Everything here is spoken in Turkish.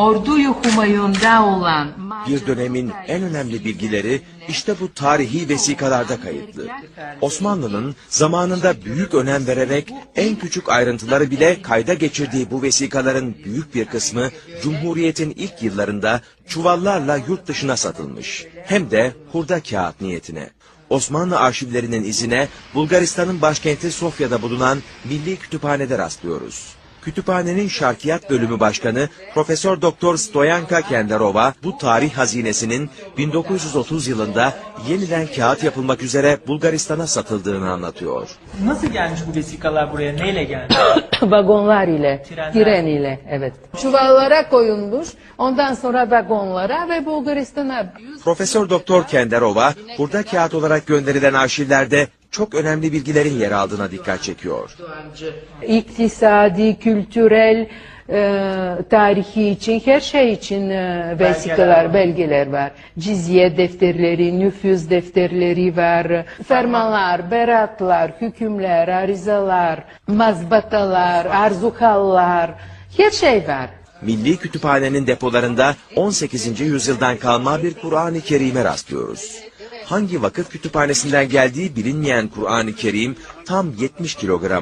Orduyu Humayun'da olan Bir dönemin en önemli bilgileri işte bu tarihi vesikalarda kayıtlı. Osmanlı'nın zamanında büyük önem vererek en küçük ayrıntıları bile kayda geçirdiği bu vesikaların büyük bir kısmı Cumhuriyet'in ilk yıllarında çuvallarla yurt dışına satılmış. Hem de hurda kağıt niyetine. Osmanlı arşivlerinin izine Bulgaristan'ın başkenti Sofya'da bulunan Milli Kütüphane'de rastlıyoruz. Kütüphanenin Şarkiyat Bölümü Başkanı Profesör Doktor Stoyanka Kenderova bu tarih hazinesinin 1930 yılında yeniden kağıt yapılmak üzere Bulgaristan'a satıldığını anlatıyor. Nasıl gelmiş bu vesikalar buraya? Neyle geldi? vagonlar ile, Trenler. tren ile, evet. Çuvallara koyulmuş, ondan sonra vagonlara ve Bulgaristan'a. Profesör Doktor Kenderova burada kağıt olarak gönderilen arşivlerde çok önemli bilgilerin yer aldığına dikkat çekiyor. İktisadi, kültürel, e, tarihi için, her şey için e, vesikalar, belgeler var. Cizye defterleri, nüfuz defterleri var, fermanlar, beratlar, hükümler, arizalar, mazbatalar, arzukallar, her şey var. Milli Kütüphane'nin depolarında 18. yüzyıldan kalma bir Kur'an-ı Kerim'e rastlıyoruz. Hangi vakıf kütüphanesinden geldiği bilinmeyen Kur'an-ı Kerim tam 70 kilogram